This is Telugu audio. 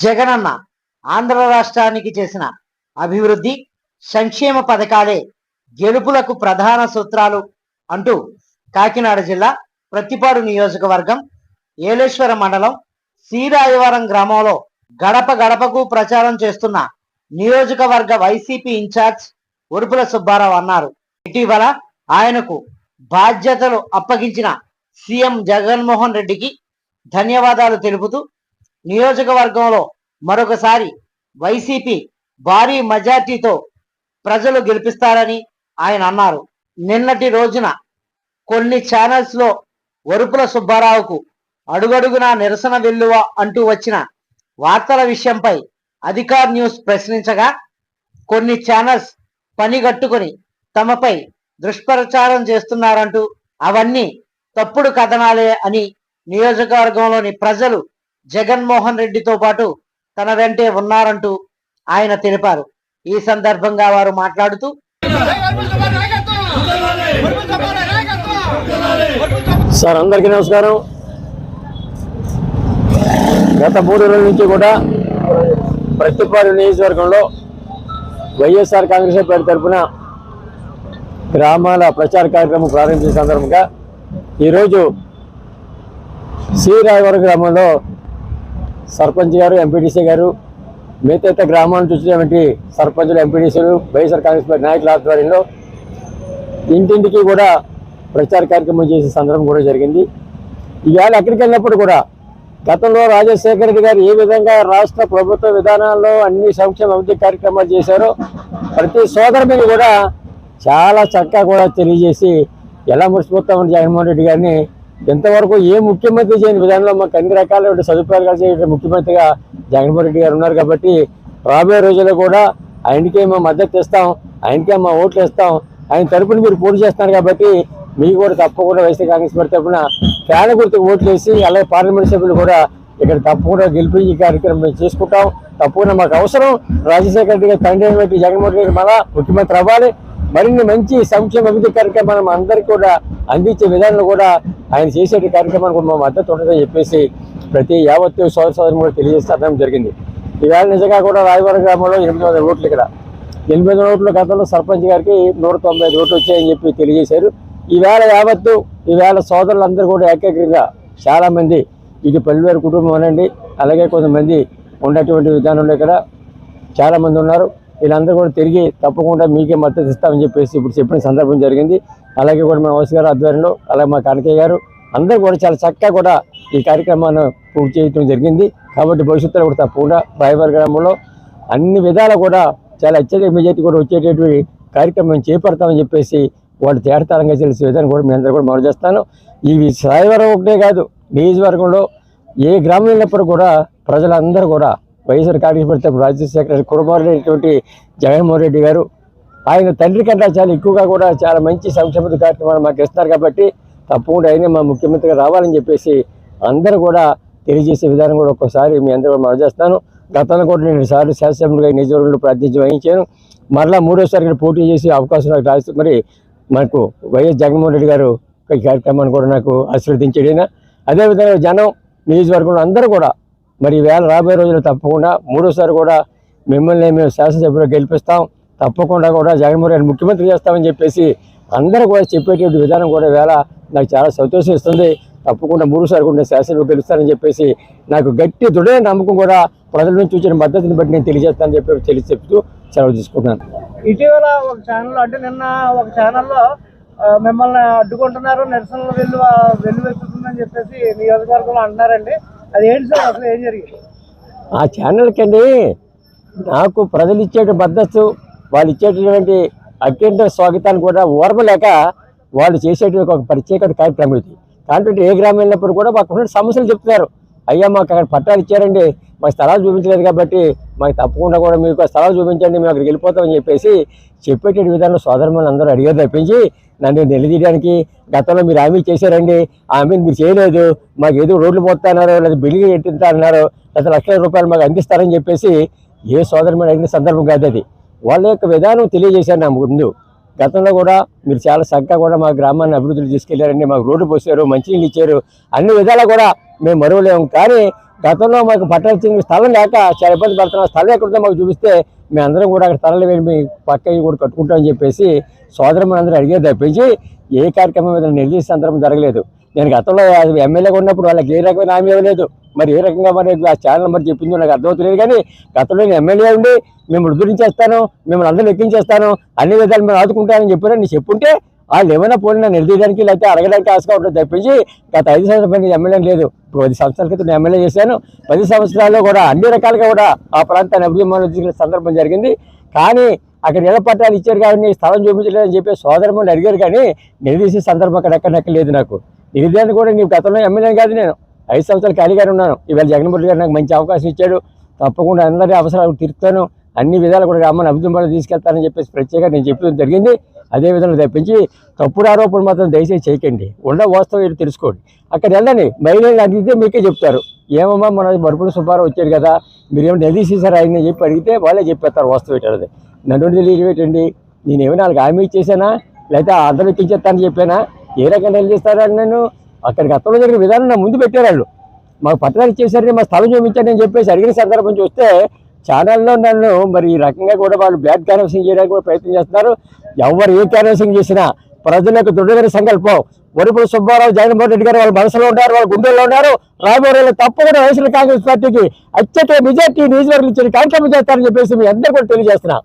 జగనన్న ఆంధ్ర రాష్ట్రానికి చేసిన అభివృద్ధి సంక్షేమ పథకాలే గెలుపులకు ప్రధాన సూత్రాలు అంటూ కాకినాడ జిల్లా ప్రతిపాడు నియోజకవర్గం ఏలేశ్వర మండలం శ్రీరాయవరం గ్రామంలో గడప గడపకు ప్రచారం చేస్తున్న నియోజకవర్గ వైసీపీ ఇన్ఛార్జ్ ఉరుపుల సుబ్బారావు అన్నారు. ఇటీవల ఆయనకు బాధ్యతలు అప్పగించిన సీఎం జగన్మోహన్ రెడ్డికి ధన్యవాదాలు తెలుపుతూ నియోజకవర్గంలో మరొకసారి వైసీపీ భారీ మెజార్టీతో ప్రజలు గెలిపిస్తారని ఆయన అన్నారు. నిన్నటి రోజున కొన్ని ఛానల్స్లో వరుపుల సుబ్బారావుకు అడుగడుగునా నిరసన వెల్లువ అంటూ వచ్చిన వార్తల విషయంపై అధికార్ న్యూస్ ప్రశ్నించగా కొన్ని ఛానల్స్ పనిగట్టుకొని తమపై దుష్ప్రచారం చేస్తున్నారంటూ అవన్నీ తప్పుడు కథనాలే అని నియోజకవర్గంలోని ప్రజలు జగన్మోహన్ రెడ్డితో పాటు తన వెంటే ఉన్నారంటూ ఆయన తెలిపారు. ఈ సందర్భంగా వారు మాట్లాడుతూ సార్ అందరికీ నమస్కారం. గత మూడు రోజుల నుంచి కూడా ప్రతిపాడు నియోజకవర్గంలో వైఎస్ఆర్ కాంగ్రెస్ పార్టీ తరఫున గ్రామాల ప్రచార కార్యక్రమం ప్రారంభించిన సందర్భంగా ఈరోజు శ్రీరాయవరం గ్రామంలో సర్పంచ్ గారు ఎంపీటీసీ గారు మిగతా ఇతర గ్రామాల నుంచి వచ్చినటువంటి సర్పంచులు ఎంపీటీసీలు వైఎస్ఆర్ కాంగ్రెస్ పార్టీ నాయకుల ఆధ్వర్యంలో ఇంటింటికి కూడా ప్రచార కార్యక్రమం చేసే సందర్భం కూడా జరిగింది. ఈవేళ ఎక్కడికి వెళ్ళినప్పుడు కూడా గతంలో రాజశేఖర రెడ్డి గారు ఏ విధంగా రాష్ట్ర ప్రభుత్వ విధానాల్లో అన్ని సంక్షేమ అభివృద్ధి కార్యక్రమాలు చేశారో ప్రతి సోదరుని కూడా చాలా చక్కగా కూడా తెలియజేసి ఎలా మర్చిపోతామని జగన్మోహన్ రెడ్డి గారిని ఇంతవరకు ఏ ముఖ్యమంత్రి చేయని విధానంలో మాకు అన్ని రకాల సదుపాయాలు కలిసే ముఖ్యమంత్రిగా జగన్మోహన్ రెడ్డి గారు ఉన్నారు కాబట్టి రాబోయే రోజుల్లో కూడా ఆయనకే మా మద్దతు ఇస్తాం ఆయనకే మా ఓట్లు ఇస్తాం ఆయన తరపున మీరు పోటీ చేస్తున్నారు కాబట్టి మీకు కూడా తప్పకుండా వైఎస్ఆర్ కాంగ్రెస్ పార్టీ తరఫున ఫ్యాన్ గుర్తుకు ఓట్లు వేసి అలాగే పార్లమెంట్ సభ్యులు కూడా ఇక్కడ తప్పకుండా గెలిపించి కార్యక్రమం మేము చేసుకుంటాం. తప్పకుండా మాకు అవసరం. రాజశేఖర రెడ్డి గారి తండ్రి జగన్మోహన్ రెడ్డి మళ్ళా ముఖ్యమంత్రి అవ్వాలి. మరిన్ని మంచి సంక్షేమ అభివృద్ధి కార్యక్రమాలు అందరికీ కూడా అందించే విధానంలో కూడా ఆయన చేసే కార్యక్రమానికి కూడా మా మద్దతు ఉండదని చెప్పేసి ప్రతి యావత్తు సోదర సోదరు కూడా తెలియజేస్తాం జరిగింది. ఈవేళ నిజంగా కూడా రాయవరం గ్రామంలో ఎనిమిది వందల ఓట్లు ఇక్కడ. ఎనిమిది వందల ఓట్ల గతంలో సర్పంచ్ గారికి నూట తొంభై ఐదు ఓట్లు వచ్చాయని చెప్పి తెలియజేశారు. ఈవేళ యావత్తు ఈవేళ సోదరులందరూ కూడా ఏకగ్రీగా చాలామంది ఇది పల్లెవేరు కుటుంబం అనండి. అలాగే కొంతమంది ఉన్నటువంటి విధానంలో ఇక్కడ చాలామంది ఉన్నారు. వీళ్ళందరూ కూడా తిరిగి తప్పకుండా మీకే మద్దతు ఇస్తామని చెప్పేసి ఇప్పుడు చెప్పిన సందర్భం జరిగింది. అలాగే కూడా మా వసు గారు ఆధ్వర్యంలో అలాగే మా కనకయ్య గారు అందరూ కూడా చాలా చక్కగా కూడా ఈ కార్యక్రమాన్ని పూర్తి చేయడం జరిగింది. కాబట్టి భవిష్యత్తులో కూడా తప్పకుండా రాయవరం గ్రామంలో అన్ని విధాలు కూడా చాలా అత్యధిక మెజార్టీ కూడా వచ్చేటటువంటి కార్యక్రమం చేపడతామని చెప్పేసి వాళ్ళు తేడతారంగా తెలిసే విధానం కూడా మీ అందరూ కూడా మనం చేస్తాను. ఇవి రాయవరం ఒకటే కాదు నియోజకవర్గంలో ఏ గ్రామం వెళ్ళినప్పుడు కూడా ప్రజలందరూ కూడా వైఎస్ఆర్ కాంగ్రెస్ పార్టీ తరపున రాజశేఖర కుమారుడైనటువంటి జగన్మోహన్ రెడ్డి గారు ఆయన తండ్రి కంటే చాలా ఎక్కువగా కూడా చాలా మంచి సంక్షేమ కార్యక్రమాలు మాకు ఇస్తున్నారు కాబట్టి తప్పకుండా ఆయన మా ముఖ్యమంత్రిగా రావాలని చెప్పేసి అందరూ కూడా తెలియజేసే విధానం కూడా ఒక్కసారి మీ అందరూ కూడా మనం చేస్తాను గతంలో కూడా నేను సార్లు శాసనసభ్యులుగా ఈ నియోజకవర్గంలో ప్రాతినిధ్యం వహించాను. మరలా మూడోసారి కూడా పోటీ చేసే అవకాశం నాకు రాసి మరి మనకు వైఎస్ జగన్మోహన్ రెడ్డి గారు ఈ కార్యక్రమాన్ని కూడా నాకు ఆశీర్వదించడైనా అదేవిధంగా జనం నియోజకవర్గంలో అందరూ కూడా మరి వేళ రాబోయే రోజులు తప్పకుండా మూడోసారి కూడా మిమ్మల్ని మేము శాసనసభ్యులు గెలిపిస్తాం. తప్పకుండా కూడా జగన్మోహన్ రెడ్డి ముఖ్యమంత్రి చేస్తామని చెప్పేసి అందరూ కూడా చెప్పేటువంటి విధానం కూడా వేళ నాకు చాలా సంతోషం ఇస్తుంది. తప్పకుండా మూడుసారి కూడా శాసనసభ గెలుస్తానని చెప్పేసి నాకు గట్టి దృఢమైన నమ్మకం కూడా ప్రజల నుంచి వచ్చిన మద్దతుని బట్టి నేను తెలియజేస్తానని చెప్పి తెలిసి చెప్తూ సెలవు తీసుకుంటున్నాను. ఇటీవల ఒక ఛానల్ అంటే నిన్న ఒక ఛానల్లో మిమ్మల్ని అడ్డుకుంటున్నారు. నిరసనలు వెళ్ళు వెళ్ళు వెళ్తుందని చెప్పేసి నియోజకవర్గంలో అంటున్నారండి. ఆ ఛానల్కి అండి నాకు ప్రజలు ఇచ్చే మద్దతు వాళ్ళు ఇచ్చేటటువంటి అత్యంత స్వాగతాన్ని కూడా ఓర్మలేక వాళ్ళు చేసేటువంటి ఒక ప్రత్యేక కార్యక్రమం ఇది. దాంట్లో ఏ గ్రామం వెళ్ళినప్పుడు కూడా మాకు సమస్యలు చెప్తున్నారు. అయ్యా మాకు అక్కడ పట్టాలు ఇచ్చారండి. మాకు స్థలాలు చూపించలేదు కాబట్టి మాకు తప్పకుండా కూడా మీకు స్థలాలు చూపించండి మేము అక్కడికి వెళ్ళిపోతామని చెప్పేసి చెప్పేటటువంటి విధానంలో సోదరులు అందరూ అడిగారు తప్పించి నన్ను నిలదీయడానికి గతంలో మీరు హామీ చేశారండి. హామీని మీరు చేయలేదు. మాకు ఏదో రోడ్లు పోతున్నారు లేదా బిల్డింగ్ ఎట్టింతా అన్నారో లేదా లక్షల రూపాయలు మాకు అందిస్తారని చెప్పేసి ఏ సోదరు అడిగిన సందర్భం కాదు అది. వాళ్ళ యొక్క విధానం తెలియజేశారు నా ముందు. గతంలో కూడా మీరు చాలా చక్కగా కూడా మా గ్రామాన్ని అభివృద్ధులు తీసుకెళ్ళారండి మాకు రోడ్డు పోసారు మంచినీళ్ళు ఇచ్చారు. అన్ని విధాలా కూడా మేము మరువలేము. కానీ గతంలో మాకు పట్టాల్సిన స్థలం లేక చాలా ఇబ్బంది పడుతున్నాం. స్థలం ఎక్కడుందో మాకు చూపిస్తే మేము అందరం కూడా అక్కడ స్థలాలు వేడి మీ పక్క కూడా కట్టుకుంటామని చెప్పేసి సోదరం అందరూ అడిగేది తప్పించి ఏ కార్యక్రమం మీద నిర్దేశ సందర్భం జరగలేదు. నేను గతంలో ఎమ్మెల్యేగా ఉన్నప్పుడు వాళ్ళకి ఏ రకమైన హామీ ఇవ్వలేదు. మరి ఏ రకంగా మరి ఆ ఛానల్ మరి చెప్పిందో నాకు అర్థమవుతలేదు కానీ గతంలో నేను ఎమ్మెల్యే ఉండి మిమ్మల్ని ఉద్ధరించేస్తాను మిమ్మల్ని అందరూ ఎక్కించేస్తాను అన్ని విధాలు మేము ఆదుకుంటానని చెప్పారని నేను చెప్పుంటే వాళ్ళు ఏమైనా పోనీ నన్ను నిలదీయడానికి లేకపోతే అడగడానికి ఆశగా ఉంటుంది తప్పించి గత ఐదు సంవత్సరాల పైన ఎమ్మెల్యే లేదు. ఇప్పుడు పది సంవత్సరాల క్రితం నేను ఎమ్మెల్యే చేశాను. పది సంవత్సరాల్లో కూడా అన్ని రకాలుగా కూడా ఆ ప్రాంతాన్ని అభివృద్ధి సందర్భం జరిగింది. కానీ అక్కడ ఇళ్ళ పట్టాలు ఇచ్చారు కాబట్టి స్థలం చూపించలేదని చెప్పి సోదరములు అడిగారు కానీ నిలదీసే సందర్భం అక్కడ ఎక్కడ లేదు నాకు. నిలదీయాన్ని కూడా నీ గతంలో ఎమ్మెల్యే కాదు నేను. ఐదు సంవత్సరాలు ఖాళీగానే ఉన్నాను. ఇవాళ జగన్మోహన్ గారు నాకు మంచి అవకాశం ఇచ్చాడు. తప్పకుండా అందరి అవసరాలు తీర్తాను. అన్ని విధాలు కూడా గ్రామాన్ని అభివృద్ధి తీసుకెళ్తానని చెప్పేసి ప్రత్యేకంగా నేను చెప్పడం జరిగింది. అదే విధంగా తప్పించి తప్పుడు ఆరోపణలు మాత్రం దయచేసి చేయకండి. ఉన్న వాస్తవం ఏంటో తెలుసుకోండి. అక్కడ వెళ్ళండి. మహిళలు అడిగితే మీకే చెప్తారు. ఏమమ్మా మన బరుపుడు సుబ్బారావు వచ్చాడు కదా మీరేమో నిలదీసేశారు ఆయన చెప్పి అడిగితే వాళ్ళే చెప్పేస్తారు వాస్తవం ఏంటది నన్ను తెలియటండి నేను ఏమైనా వాళ్ళకి హామీ ఇచ్చేసానా? లేకపోతే అందరూ ఎక్కించేస్తానని చెప్పానా? ఏ రకంగా నిలదీస్తారని నేను అక్కడికి గతంలో జరిగిన విధానం నా ముందు పెట్టారు వాళ్ళు. మాకు పట్టణాలు ఇచ్చేసరికి మా స్థలం చూపించారని చెప్పేసి అడిగిన సందర్భం చూస్తే ఛానల్లో నన్ను మరి ఈ రకంగా కూడా వాళ్ళు బ్యాడ్ క్యాన్వసింగ్ చేయడానికి కూడా ప్రయత్నం చేస్తున్నారు. ఎవరు ఏ క్యాన్వసింగ్ చేసినా ప్రజలకు దృఢమైన సంకల్పం. వరుపుడు సుబ్బారావు జగన్మోహన్ రెడ్డి గారు వాళ్ళ మనసులో ఉన్నారు వాళ్ళ గుండెల్లో ఉన్నారు. రాబోయే తప్పకుండా వైఎస్ఆర్ కాంగ్రెస్ పార్టీకి అత్యధిక మెజార్టీ నియోజకవర్గం ఇచ్చిన కార్యక్రమం చేస్తారని చెప్పేసి మీ అందరూ కూడా తెలియజేస్తున్నా.